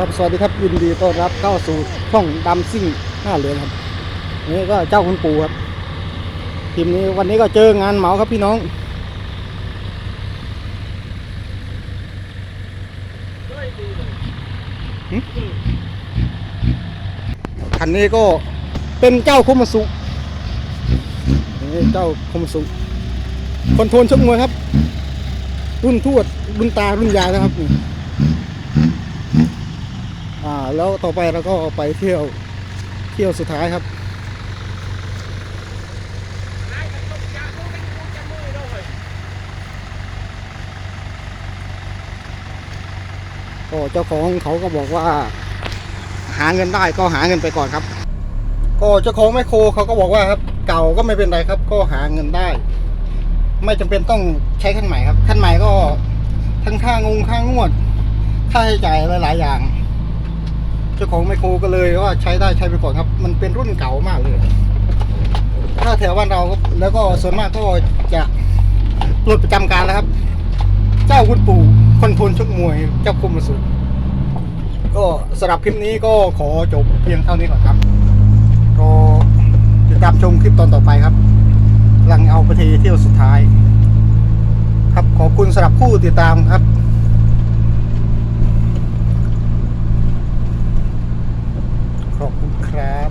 ครับสวัสดีครับยินดีต้อนรับเข้าสู่ช่องดำซิ่งหน้าเหลืองครับนี่ก็เจ้าคุณปู่ครับทีมนี้วันนี้ก็เจองานเหมาครับพี่น้องคันนี้ก็เป็นเจ้าคุมสุนี่เจ้าคุมสุคนโทนชกมวยครับ รุ่นทวดรุ่นตารุ่นยายนะครับ อ่าแล้วต่อไปเราก็ไปเที่ยวเที่ยวสุดท้ายครับก็เจ้าของเขาก็บอกว่า หาเงินได้ก็หาเงินไปก่อนครับ ก็เจ้าของแมคโครเขาก็บอกว่าครับ เก่าก็ไม่เป็นไรครับ ก็หาเงินได้ ไม่จำเป็นต้องใช้คันใหม่ครับคันใหม่ก็ทั้งค่างงค่างวด ค่าใช้จ่ายหลาย ๆ อย่าง เจ้าของไมโครก็เลยว่าใช้ได้ใช้ไปก่อนครับ มันเป็นรุ่นเก่ามากเลย ถ้าแถวบ้านเราแล้วก็ส่วนมากก็จะปลดประจำการแล้วครับ เจ้าคุณปู่คนทนชกมวย เจ้าคุมมาสุดก็สำหรับคลิปนี้ก็ขอจบเพียงเท่านี้ก่อนครับรอติดตามชมคลิปตอนต่อไปครับกำลังเอาไปเที่ยวสุดท้าย ครับขอบคุณสำหรับผู้ติดตามครับ ขอบคุณครับ